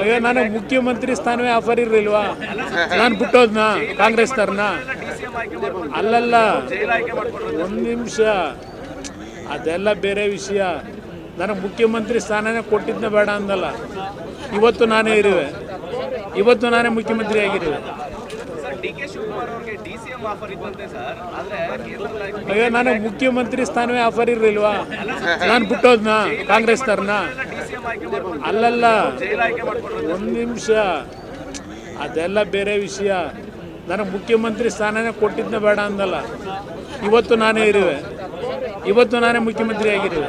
ಅಯ್ಯೋ ನನಗೆ ಮುಖ್ಯಮಂತ್ರಿ ಸ್ಥಾನವೇ ಆಫರ್ ಇರಲಿಲ್ವಾ? ನಾನು ಬಿಟ್ಟೋದ್ನ? ಕಾಂಗ್ರೆಸ್ ತರ್ನ ಅಲ್ಲಲ್ಲ. ಒಂದು ನಿಮಿಷ. ಅದೆಲ್ಲ ಬೇರೆ ವಿಷಯ. ನನಗೆ ಮುಖ್ಯಮಂತ್ರಿ ಸ್ಥಾನನೇ ಕೊಟ್ಟಿದ್ನ ಬೇಡ ಅಂದಲ್ಲ. ಇವತ್ತು ನಾನೇ ಇರುವೆ. ಇವತ್ತು ನಾನೇ ಮುಖ್ಯಮಂತ್ರಿ ಆಗಿರುವೆ. ಅಯ್ಯೋ ನನಗೆ ಮುಖ್ಯಮಂತ್ರಿ ಸ್ಥಾನವೇ ಆಫರ್ ಇರಲಿಲ್ವಾ? ನಾನು ಬಿಟ್ಟೋದ್ನ? ಕಾಂಗ್ರೆಸ್ ತರ್ನ ಅಲ್ಲಲ್ಲ, ಒಂದ್ ನಿಮಿಷ. ಅದೆಲ್ಲ ಬೇರೆ ವಿಷಯ. ನನಗೆ ಮುಖ್ಯಮಂತ್ರಿ ಸ್ಥಾನನೇ ಕೊಟ್ಟಿದ್ನ ಬೇಡ ಅಂದಲ್ಲ. ಇವತ್ತು ನಾನೇ ಇರುವೆ. ಇವತ್ತು ನಾನೇ ಮುಖ್ಯಮಂತ್ರಿ ಆಗಿರುವೆ.